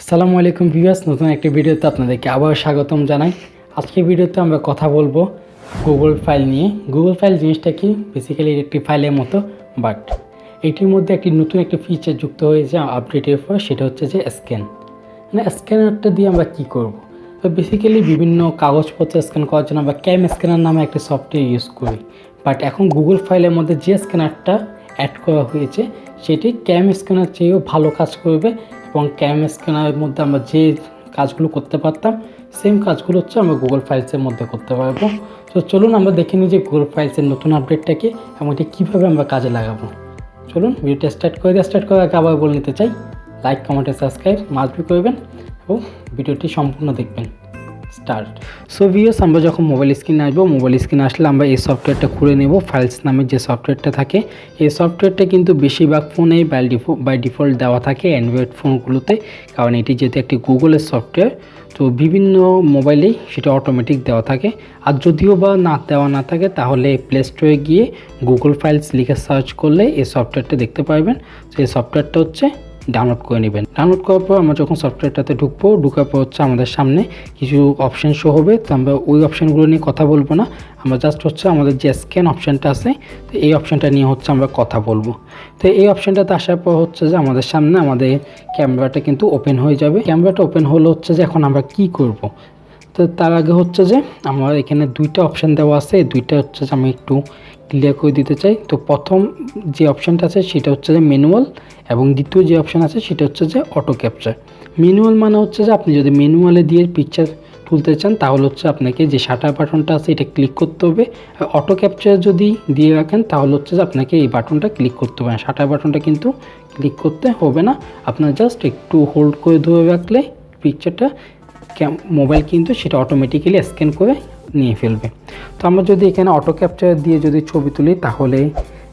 আসসালামু আলাইকুম ভিউয়ার্স, নতুন একটি ভিডিওতে আপনাদেরকে আবার স্বাগতম জানাই। আজকে ভিডিওতে আমরা কথা বলব গুগল ফাইল নিয়ে। গুগল ফাইল জিনিসটা কি? বেসিক্যালি একটি ফাইলের মতো বাট এটির মধ্যে একটি নতুন একটি ফিচার যুক্ত হয়েছে আপডেটের পর, সেটা হচ্ছে যে স্ক্যান মানে স্ক্যানারটা দিয়ে আমরা কি করব? তো বেসিক্যালি বিভিন্ন কাগজপত্র স্ক্যান করার জন্য আমরা ক্যাম স্ক্যানার নামে একটা সফটওয়্যার ইউজ করি। বাট এখন গুগল ফাইলের মধ্যে যে স্ক্যানারটা অ্যাড করা হয়েছে, সেটি ক্যাম স্ক্যানার চেয়েও ভালো কাজ করবে। এবং ক্যাম স্ক্যানারের মধ্যে আমরা যে কাজগুলো করতে পারতাম সেম কাজগুলো হচ্ছে আমরা গুগল ফাইলসের মধ্যে করতে পারব। তো চলুন আমরা দেখে নিই যে গুগল ফাইলসের নতুন আপডেটটাকে এবং এটি কীভাবে আমরা কাজে লাগাবো। চলুন ভিডিওটা স্টার্ট করে দিয়ে স্টার্ট আগে আবার বলে নিতে চাই লাইক কমেন্টে সাবস্ক্রাইব মাস্ট করবেন এবং ভিডিওটি সম্পূর্ণ দেখবেন। স্টার্ট সো ভিউস আমরা যখন মোবাইল স্ক্রিনে আসব মোবাইল স্ক্রিনে আসলে আমরা এই সফটওয়্যারটা খুলে নেব ফাইলস নামের যে সফটওয়্যারটা থাকে। এই সফটওয়্যারটা কিন্তু বেশিরভাগ ডিফো বাই ডিফল্ট দেওয়া থাকে অ্যান্ড্রয়েড ফোনগুলোতে কারণ এটি যেহেতু একটি গুগলের সফটওয়্যার তো বিভিন্ন মোবাইলেই সেটা অটোমেটিক দেওয়া থাকে। আর যদিও বা না দেওয়া না থাকে, তাহলে প্লে স্টোরে গিয়ে গুগল ফাইলস লিখে সার্চ করলে এই সফটওয়্যারটা দেখতে পারবেন। তো এই সফটওয়্যারটা হচ্ছে ডাউনলোড করে নেবেন। ডাউনলোড করার পর আমরা যখন সফটওয়্যারটাতে ঢুকবো, ঢুকার পর হচ্ছে আমাদের সামনে কিছু অপশান শো হবে। তো আমরা ওই অপশানগুলো নিয়ে কথা বলব না। আমরা জাস্ট হচ্ছে আমাদের যে স্ক্যান অপশানটা আছে, তো এই অপশানটা নিয়ে হচ্ছে আমরা কথা বলব। তো এই অপশানটাতে আসার পর হচ্ছে যে আমাদের সামনে আমাদের ক্যামেরাটা কিন্তু ওপেন হয়ে যাবে। ক্যামেরাটা ওপেন হলে হচ্ছে যে এখন আমরা কি করব। তো তার আগে হচ্ছে যে আমার এখানে দুইটা অপশান দেওয়া আছে। দুইটা হচ্ছে যে আমি একটু ক্লিয়ার করে দিতে চাই। তো প্রথম যে অপশানটা আছে সেটা হচ্ছে যে ম্যানুয়াল এবং দ্বিতীয় যে অপশান আছে সেটা হচ্ছে যে অটো ক্যাপচার ম্যানুয়াল মানে হচ্ছে যে আপনি যদি ম্যানুয়ালে দিয়ে পিকচার তুলতে চান, তাহলে হচ্ছে আপনাকে যে শাটার বাটনটা আছে এটা ক্লিক করতে হবে। অটো ক্যাপচার যদি দিয়ে রাখেন, তাহলে হচ্ছে যে আপনাকে এই বাটনটা ক্লিক করতে হবে। না শাটার বাটনটা কিন্তু ক্লিক করতে হবে না। আপনার জাস্ট একটু হোল্ড করে ধরে রাখলে পিকচারটা মোবাইল কিন্তু সেটা অটোমেটিক্যালি স্ক্যান করে নিয়ে ফেলবে। তো আমরা যদি এখানে অটো ক্যাপচার দিয়ে যদি ছবি তুলি, তাহলে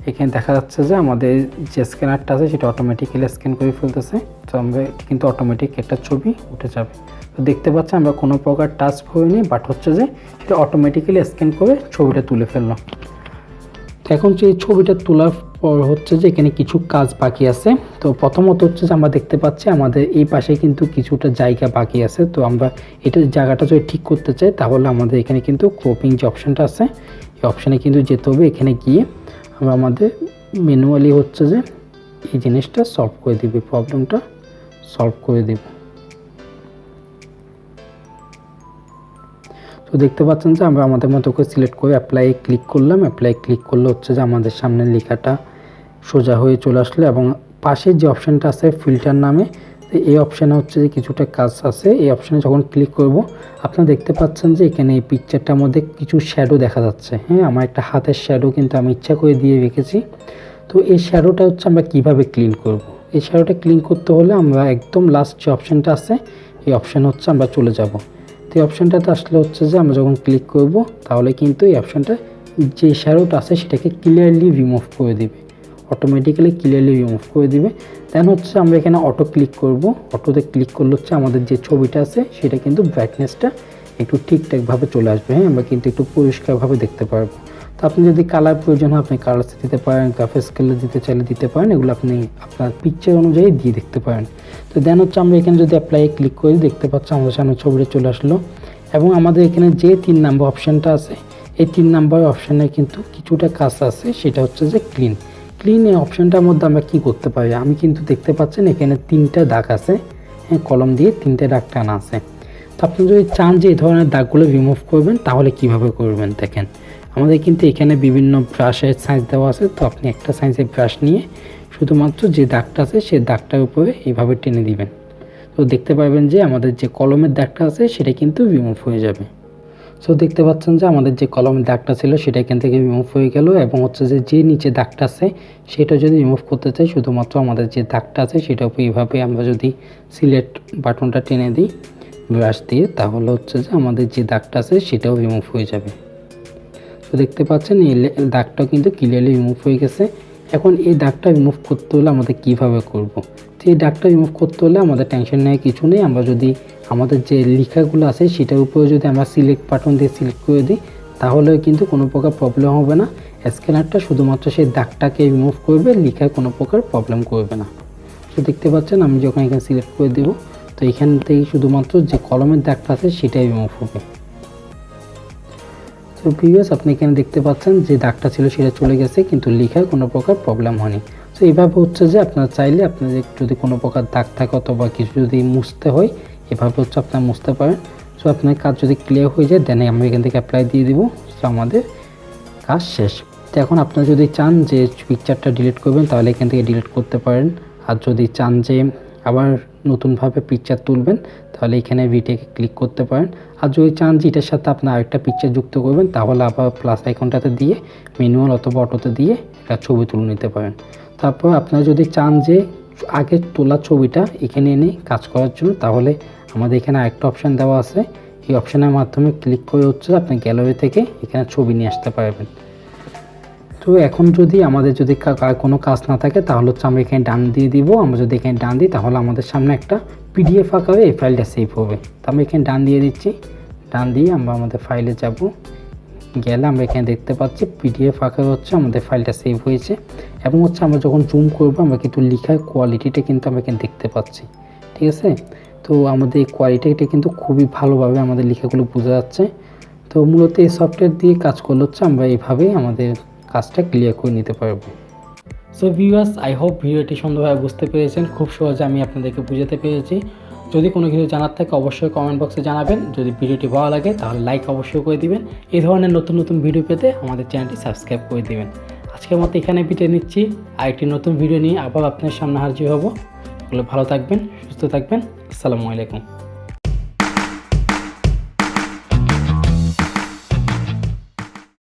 এখানে দেখা যাচ্ছে যে আমাদের যে স্ক্যানারটা আছে, সেটা অটোমেটিক্যালি স্ক্যান করে ফেলতেছে। তো আমরা কিন্তু অটোমেটিক একটা ছবি উঠে যাবে। তো দেখতে পাচ্ছি আমরা কোনো প্রকার টাচ করিনি বাট হচ্ছে যে সেটা অটোমেটিক্যালি স্ক্যান করে ছবিটা তুলে ফেললাম। তো এখন যে ছবিটা তোলার পর হচ্ছে যে এখানে কিছু কাজ বাকি আছে। তো প্রথমত হচ্ছে যে আমরা দেখতে পাচ্ছি আমাদের এই পাশে কিন্তু কিছুটা জায়গা বাকি আছে। তো আমরা এটা জায়গাটা যদি ঠিক করতে চাই, তাহলে আমাদের এখানে কিন্তু ক্রপিং যে অপশানটা আছে, এই অপশানে কিন্তু যেতে হবে এখানে গিয়ে। আমরা আমাদের ম্যানুয়ালি হচ্ছে যে এই জিনিসটা সলভ করে দিবে প্রবলেমটা সলভ করে দেব। তো দেখতে পাচ্ছেন যে আমরা আমাদের মতো করে সিলেক্ট করে অ্যাপ্লাই ক্লিক করলাম। অ্যাপ্লাই ক্লিক করলে হচ্ছে যে আমাদের সামনে লেখাটা সোজা হয়ে চলে আসলো এবং পাশের যে অপশানটা আছে ফিল্টার নামে এই অপশানে হচ্ছে যে কিছুটা কাজ আছে। এই অপশানে যখন ক্লিক করব, আপনারা দেখতে পাচ্ছেন যে এখানে এই পিকচারটার মধ্যে কিছু শ্যাডো দেখা যাচ্ছে। হ্যাঁ আমার একটা হাতের শ্যাডো কিন্তু আমি ইচ্ছা করে দিয়ে রেখেছি। তো এই শ্যাডোটা হচ্ছে আমরা কীভাবে ক্লিন করব। এই শ্যাডোটা ক্লিন করতে হলে আমরা একদম লাস্ট যে অপশানটা আছে, এই অপশান হচ্ছে আমরা চলে যাব। তো এই অপশানটাতে আসলে হচ্ছে যে আমরা যখন ক্লিক করব, তাহলে কিন্তু এই অপশানটা যে শ্যাডোটা আছে সেটাকে ক্লিয়ারলি রিমুভ করে দিবে। অটোমেটিক্যালি ক্লিয়ারলি রিমুভ করে দিবে। দেন হচ্ছে আমরা এখানে অটো ক্লিক করব। অটোতে ক্লিক করলে হচ্ছে আমাদের যে ছবিটা আছে, সেটা কিন্তু ব্রাইটনেসটা একটু ঠিকঠাকভাবে চলে আসবে। হ্যাঁ আমরা কিন্তু একটু পরিষ্কারভাবে দেখতে পারব। তো আপনি যদি কালার প্রয়োজন হয়, আপনি কালার দিতে পারেন গ্রাফিক্স কালার দিতে চাইলে দিতে পারেন, এগুলো আপনি আপনার পিকচার অনুযায়ী দিয়ে দেখতে পারেন। তো দেন হচ্ছে আমরা এখানে যদি অ্যাপ্লাই ক্লিক করি, দেখতে পাচ্ছি আমাদের সামনে ছবিটা চলে আসলো। এবং আমাদের এখানে যে তিন নাম্বার অপশানটা আছে, এই তিন নাম্বার অপশানে কিন্তু কিছুটা কাজ আছে, সেটা হচ্ছে যে ক্লিন ক্লিন এই অপশানটার মধ্যে আমরা কি করতে পারি? আমি কিন্তু দেখতে পাচ্ছেন এখানে তিনটা দাগ আছে। হ্যাঁ কলম দিয়ে তিনটে দাগ টানা আছে। তো আপনি যদি চান যে এই ধরনের দাগগুলো রিমুভ করবেন, তাহলে কীভাবে করবেন দেখেন। আমাদের কিন্তু এখানে বিভিন্ন ব্রাশের সাইজ দেওয়া আছে, তো আপনি একটা সাইজের ব্রাশ নিয়ে শুধুমাত্র যে দাগটা আছে সেই দাগটার উপরে এইভাবে টেনে দিবেন। তো দেখতে পাবেন যে আমাদের যে কলমের দাগটা আছে, সেটা কিন্তু রিমুভ হয়ে যাবে। সো দেখতে পাচ্ছেন যে আমাদের যে কলমের দাগটা ছিল সেটা এখান থেকে রিমুভ হয়ে গেল এবং হচ্ছে যে যে নিচে দাগটা আছে সেটা যদি রিমুভ করতে চাই, শুধুমাত্র আমাদের যে দাগটা আছে সেটা এইভাবে আমরা যদি সিলেক্ট বাটনটা টেনে দিই ব্রাশ দিয়ে, তাহলে হচ্ছে যে আমাদের যে দাগটা আছে সেটাও রিমুভ হয়ে যাবে। তো দেখতে পাচ্ছেন এই দাগটাও কিন্তু ক্লিয়ারলি রিমুভ হয়ে গেছে। এখন এই দাগটা রিমুভ করতে হলে আমাদের কীভাবে করব। তো এই দাগটা রিমুভ করতে হলে আমাদের টেনশন নেওয়ার কিছু নেই। আমরা যদি আমাদের যে লেখাগুলো আছে, সেটার উপরে যদি আমরা সিলেক্ট বাটন দিয়ে সিলেক্ট করে দিই, তাহলেও কিন্তু কোনো প্রকার প্রবলেম হবে না। স্ক্যানারটা শুধুমাত্র সেই দাগটাকে রিমুভ করবে লেখায় কোনো প্রকার প্রবলেম করবে না। তো দেখতে পাচ্ছেন, আমি যখন এখানে সিলেক্ট করে দেবো, তো এখান থেকে শুধুমাত্র যে কলমের দাগটা আছে, সেটাই রিমুভ হবে। তো প্রিভিয়াস আপনি এখানে দেখতে পাচ্ছেন যে দাগটা ছিল সেটা চলে গেছে, কিন্তু লেখায় কোনো প্রকার প্রবলেম হয়নি। তো এইভাবে হচ্ছে যে আপনারা চাইলে আপনাদের যদি কোনো প্রকার দাগ থাকে অথবা কিছু যদি মুছতে হয়, এভাবে হচ্ছে আপনারা মুছতে পারেন। সো আপনার কাজ যদি ক্লিয়ার হয়ে যায় দেন আমরা এখান থেকে অ্যাপ্লাই দিয়ে দিব। সো আমাদের কাজ শেষ। তো এখন আপনারা যদি চান যে পিকচারটা ডিলিট করবেন, তাহলে এখান থেকে ডিলিট করতে পারেন। আর যদি চান যে আবার নতুনভাবে পিকচার তুলবেন, তাহলে এখানে ভিটেকে ক্লিক করতে পারেন। আর যদি চান যে এটার সাথে আপনার আরেকটা পিকচার যুক্ত করবেন, তাহলে আবার প্লাস আইকনটাতে দিয়ে ম্যানুয়াল অথবা অটোতে দিয়ে একটা ছবি তুলে নিতে পারেন। তারপর আপনারা যদি চান যে আগে তোলা ছবিটা এখানে এনে কাজ করার জন্য, তাহলে আমাদের এখানে আরেকটা অপশান দেওয়া আছে। এই অপশানের মাধ্যমে ক্লিক করে হচ্ছে আপনি গ্যালারি থেকে এখানে ছবি নিয়ে আসতে পারবেন। তো এখন যদি আমাদের যদি কোনো কাজ না থাকে, তাহলে হচ্ছে আমরা এখানে ডান দিয়ে দিব। আমরা যদি এখানে ডান দিই, তাহলে আমাদের সামনে একটা পিডিএফ আকারে এই ফাইলটা সেভ হবে। তো আমরা এখানে ডান দিয়ে দিচ্ছি। ডান দিয়ে আমরা আমাদের ফাইলে যাব। গেলে আমরা এখানে দেখতে পাচ্ছি পিডিএফ আকারে হচ্ছে আমাদের ফাইলটা সেভ হয়েছে। এবং হচ্ছে আমরা যখন জুম করব, আমরা কিন্তু লেখার কোয়ালিটিটা কিন্তু আমরা এখানে দেখতে পাচ্ছি। ঠিক আছে? তো আমাদের এই কোয়ালিটিটা কিন্তু খুবই ভালোভাবে আমাদের লেখাগুলো বোঝা যাচ্ছে। তো মূলত এই সফটওয়্যার দিয়ে কাজ করলে হচ্ছে আমরা এইভাবেই আমাদের কাজটা ক্লিয়ার করে নিতে পারব। সো ভিউয়ার্স আই হোপ ভিডিওটি সুন্দরভাবে বুঝতে পেরেছেন। খুব সহজে আমি আপনাদেরকে বুঝাতে পেরেছি। যদি কোনো কিছু জানার থাকে, অবশ্যই কমেন্ট বক্সে জানাবেন। যদি ভিডিওটি ভালো লাগে, তাহলে লাইক অবশ্যই করে দিবেন। এই ধরনের নতুন নতুন ভিডিও পেতে আমাদের চ্যানেলটি সাবস্ক্রাইব করে দিবেন। আজকের মতো এখানে বিটে নিচ্ছি। আরেকটি নতুন ভিডিও নিয়ে আবার আপনার সামনে হাজির হব। ভালো থাকবেন, সুস্থ থাকবেন। আসসালামু আলাইকুম।